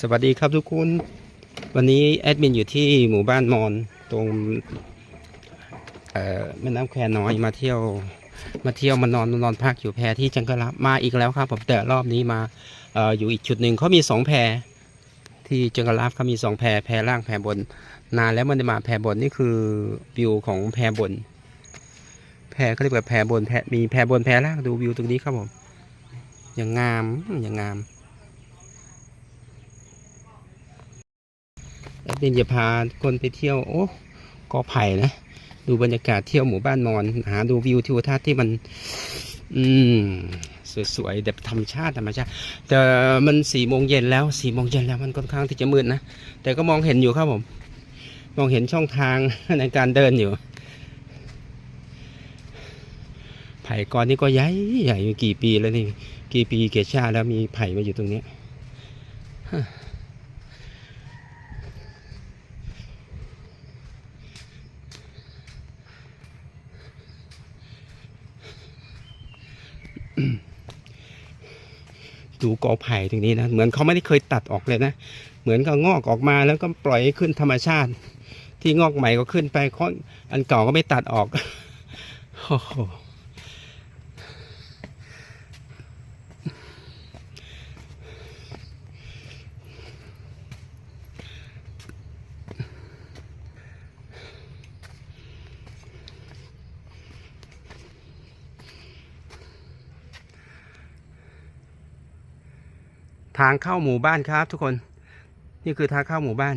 สวัสดีครับทุกคน วันนี้แอดมินอยู่ที่หมู่บ้านมอนตรงแม่น้ำแควน้อยมาเที่ยว มาเที่ยวมานอนนอนพักอยู่แพที่จังกะลับมาอีกแล้วครับผมแต่รอบนี้มาออยู่อีกจุดหนึ่งเขามีสองแพที่จังกะลับเขามีสองแพแพล่างแพบน นานแล้วมันได้มาแพบนนี่คือวิวของแพบน แพเขาเรียกว่าแพบนแพมีแพบนแพล่างดูวิวตรงนี้ครับผมอย่างงามอย่างงาม แอดมินจะพาคนไปเที่ยวโอ้กอไผ่นะ ดูบรรยากาศเที่ยวหมู่บ้านมอน หาดูวิวทิวทัศน์ที่มัน อืมสวยๆแบบธรรมชาติธรรมชาติ แต่มันสี่โมงเย็นแล้วสี่โมงเย็นแล้วมันค่อนข้างที่จะมืดนะ แต่ก็มองเห็นอยู่ครับผม มองเห็นช่องทางในการเดินอยู่ ไผ่กอนนี่ก็ใหญ่ใหญ่มากี่ปีแล้วนี่ กี่ปีเกยชาแล้วมีไผ่มาอยู่ตรงเนี้ ดูกอไผ่ตรงนี้นะ เหมือนเขาไม่ได้เคยตัดออกเลยนะ เหมือนเขางอกออกมาแล้วก็ปล่อยให้ขึ้นธรรมชาติ ที่งอกใหม่ก็ขึ้นไปค้อนอันเก่าก็ไม่ตัดออกโอ้โหางเข้าหมู่บ้านครับทุกคน นี่คือทางเข้าหมู่บ้าน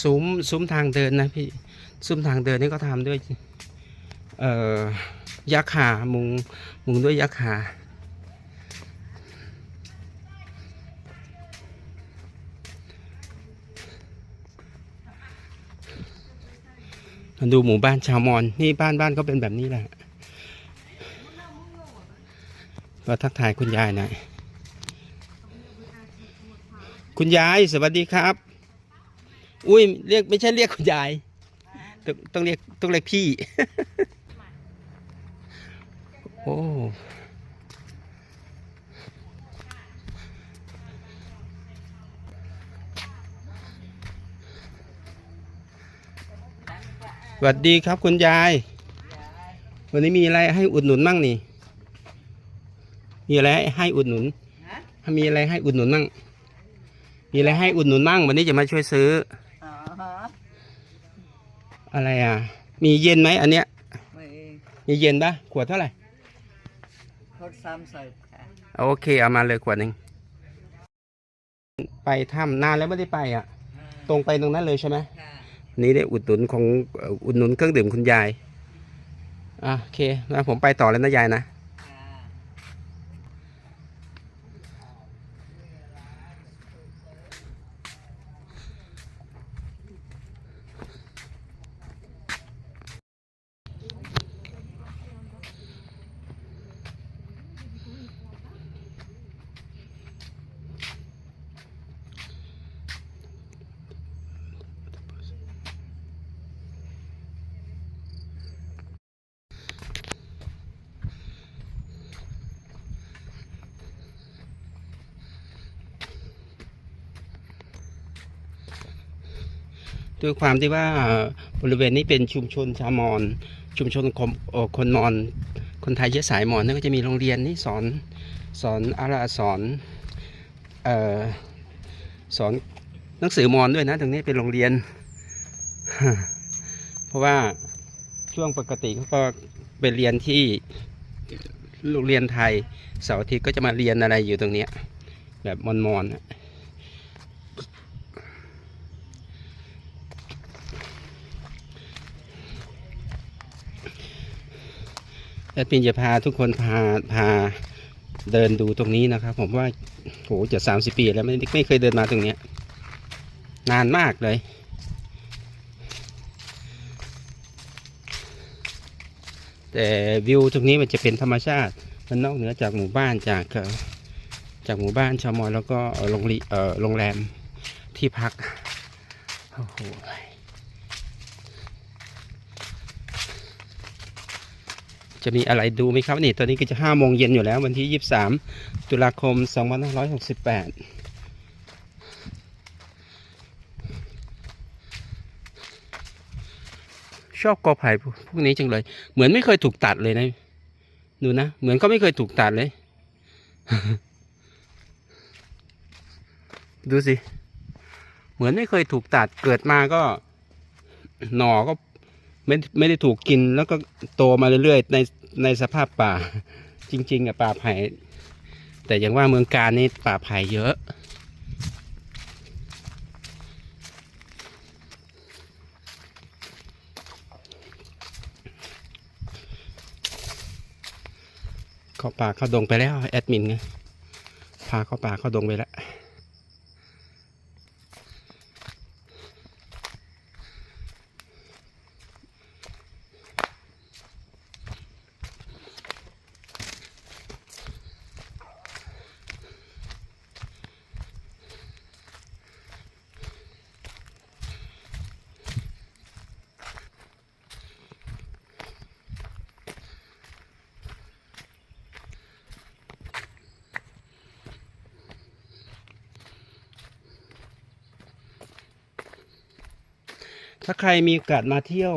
ซุ้มซุ้มทางเดินนะพี่ซุ้มทางเดินนี่ก็ทำด้วยยักษ์ขามุงมุงด้วยยักษ์ขามาดูหมู่บ้านชาวมอญนี่บ้านบ้านก็เป็นแบบนี้แหละมาทักทายคุณยายหน่อยคุณยายสวัสดีครับ อุ้ยเรียกไม่ใช่เรียกคุณยาย ต้องต้องเรียกต้องเรียกพี่ โอ้สวัสดีครับคุณยาย วันนี้มีอะไรให้อุดหนุนมั่งนี่ มีอะไรให้อุดหนุน มีอะไรให้อุดหนุนมั่ง มีอะไรให้อุดหนุนมั่ง วันนี้จะมาช่วยซื้ออ๋อฮะ อะไรอะ มีเย็นไหมอันเนี้ย ไม่มีเย็นปะขวดเท่าไหร่ ทดซ้ำเสิร์ฟค่ะโอเค เอามาเลยขวดหนึ่ง ไปถ้ำนานแล้วไม่ได้ไปอะ ตรงไปตรงนั้นเลยใช่ไหม ค่ะนี่ได้อุดหนุนของเอ่ออุดหนุนเครื่องดื่มคุณยาย อะโอเคนะผมไปต่อแล้วนะยายนะ ด้วยความที่ว่าบริเวณนี้เป็นชุมชนชาวมอญชุมชนคนเอ่อคนมอญคนไทยเชื้อสายมอญนั่นก็จะมีโรงเรียนนี่สอนสอนอะไรสอนออสอนหนังสือมอญด้วยนะตรงนี้เป็นโรงเรียน เพราะว่าช่วงปกติเขาก็ไปเรียนที่โรงเรียนไทยเสาร์อาทิตย์ก็จะมาเรียนอะไรอยู่ตรงนี้แบบมอญๆ แอดมินจะพาทุกคนพาพาเดินดูตรงนี้นะครับ ผมว่าโหจะสามสิบปีแล้วไม่ไม่เคยเดินมาตรงเนี้ยนานมากเลย แต่วิวตรงนี้มันจะเป็นธรรมชาติ มันนอกเหนือจากหมู่บ้านจากจากหมู่บ้านชาวมอญแล้วก็โรงรีเอ่อโรงแรมที่พักโอ้โห จะมีอะไรดูไหมครับนี่ตอนนี้ก็จะห้าโมงเย็นอยู่แล้ววันที่ยี่สามตุลาคมสองพันห้าร้อยหกสิบแปดชอบกอไผ่พวกนี้จังเลย เหมือนไม่เคยถูกตัดเลยนะดูนะ เหมือนก็ไม่เคยถูกตัดเลย ดูสิ เหมือนไม่เคยถูกตัดเกิดมาก็ หน่อก็ ไม่ไม่ได้ถูกกินแล้วก็โตมาเรื่อยๆ ในในสภาพป่า จริงๆอะป่าไผ่แต่อย่างว่าเมืองการนี่ป่าไผ่เยอะ เข้าป่าเข้าดงไปแล้วแอดมินไงพาเข้าป่าเข้าดงไปแล้ว ถ้าใครมีโอกาสมาเที่ยว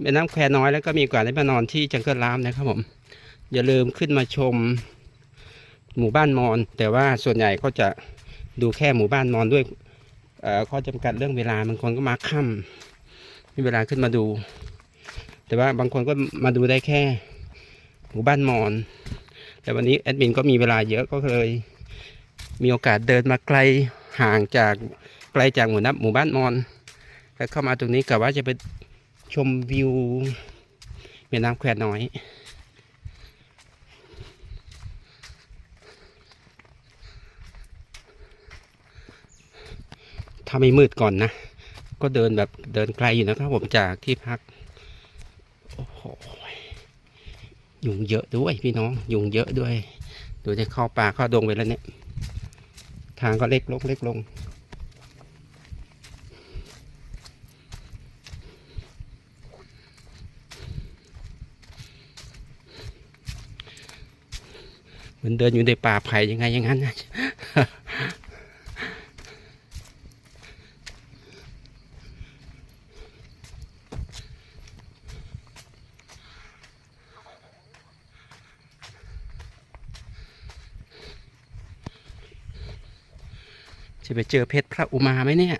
แม่น้ำแควน้อยแล้วก็มีโอกาสได้มานอนที่จังเกิลรามนะครับผม อย่าลืมขึ้นมาชมหมู่บ้านมอน แต่ว่าส่วนใหญ่ก็จะดูแค่หมู่บ้านมอนด้วยข้อจำกัดเรื่องเวลาบางคนก็มาค่ำมีเวลาขึ้นมาดู แต่ว่าบางคนก็มาดูได้แค่หมู่บ้านมอน แต่วันนี้แอดมินก็มีเวลาเยอะก็เลย มีโอกาสเดินมาไกลห่างจากไกลจากหมู่นับหมู่บ้านมอน แล้วเข้ามาตรงนี้กะว่าจะไปชมวิวแม่น้ำแควน้อย ถ้าไม่มืดก่อนนะ ก็เดินแบบเดินไกลอยู่นะครับผมจากที่พัก โอ้โห ยุงเยอะด้วยพี่น้อง ยุงเยอะด้วย ดูจะเข้าป่าเข้าดงไปแล้วเนี่ย ทางก็เล็กลงเล็กลง เหมือนเดินอยู่ในป่าไผ่ยังไงอย่างนั้นจะไปเจอเพชรพระอุมาไหมเนี่ย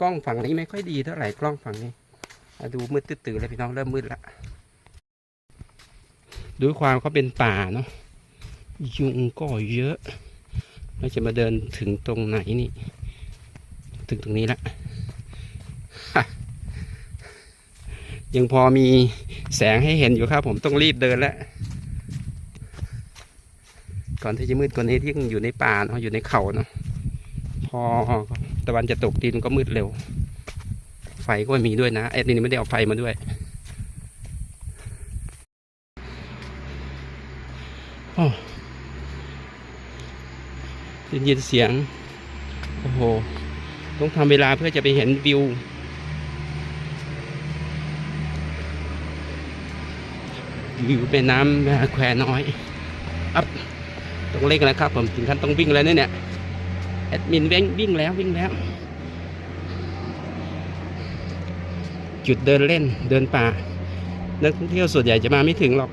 กล้องฝั่งนี้ไม่ค่อยดีเท่าไหร่กล้องฝั่งนี้ ดูมืดตื้อๆเลยพี่น้องเริ่มมืดละ ด้วยความเขาเป็นป่าเนาะยุงก็เยอะ เราจะมาเดินถึงตรงไหนนี่ ถึงตรงนี้ละยังพอมีแสงให้เห็นอยู่ครับ ผมต้องรีบเดินแล้ว ก่อนที่จะมืดกว่านี้ที่ยังอยู่ในป่าเนาะอยู่ในเขาเนาะพอตะวันจะตกดินก็มืดเร็ว ไฟก็ไม่มีด้วยนะแอดนี่ไม่ได้เอาไฟมาด้วย ได้ยินเสียง โอ้โห ต้องทำเวลาเพื่อจะไปเห็นวิว วิวเป็นน้ำแควน้อยอัพต้องเร่งแล้วครับ ผมถึงขั้นต้องวิ่งแล้วเนี่ยเนี่ยแอดมินวิ่งวิ่งแล้ววิ่งแล้ว จุดเดินเล่นเดินป่า นักท่องเที่ยวส่วนใหญ่จะมาไม่ถึงหรอก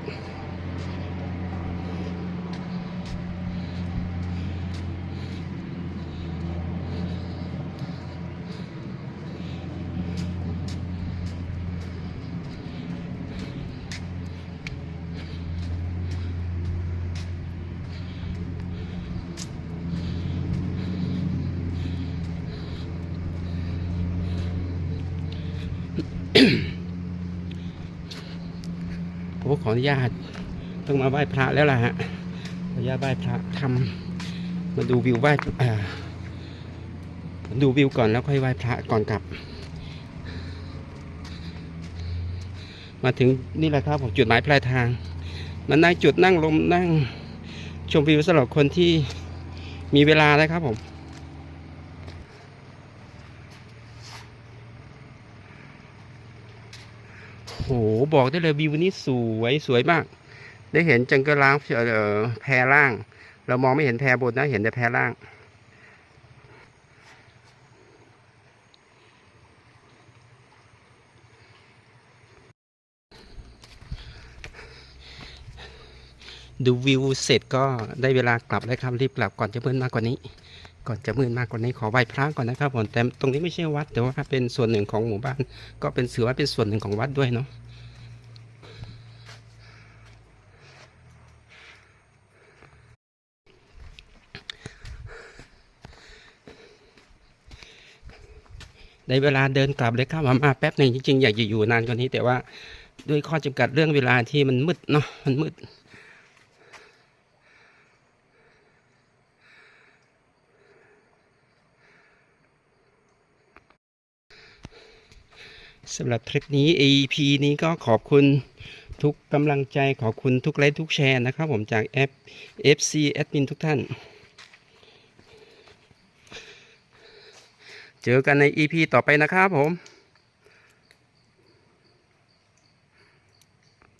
ผมขออนุญาตต้องมาไหว้พระแล้วล่ะฮะขออนุญาตไหว้พระทำมาดูวิวไหว้ดูวิวก่อนแล้วค่อยไหว้พระก่อนกลับ มาถึงนี่แหละครับผมจุดหมายปลายทางมานั่งจุดนั่งลมนั่งชมวิวสำหรับคนที่มีเวลานะครับผม บอกได้เลยวิวนี้สวยสวยมาก ได้เห็นจังเกิลล้างเอ่อแพรล่าง เรามองไม่เห็นแพรบนนะเห็นแต่แพรล่าง ดูวิวเสร็จก็ได้เวลากลับแล้วครับรีบกลับก่อนจะมืดมากกว่านี้ ก่อนจะมืดมากกว่านี้ขอไหว้พระก่อนนะครับผมแต่ตรงนี้ไม่ใช่วัดแต่ว่าเป็นส่วนหนึ่งของหมู่บ้าน ก็เป็นถือว่าเป็นส่วนหนึ่งของวัดด้วยเนาะ ได้เวลาเดินกลับเลยครับมามาแป๊บหนึ่งจริงๆอยากจะอยู่นานกว่านี้ แต่ว่าด้วยข้อจำกัดเรื่องเวลาที่มันมืดเนาะมันมืดสำหรับทริปนี้ EP นี้ก็ขอบคุณทุกกำลังใจขอบคุณทุกไลค์ทุกแชร์นะครับผมจากแอป FC Admin ทุกท่าน เจอกันใน EP ต่อไปนะครับผม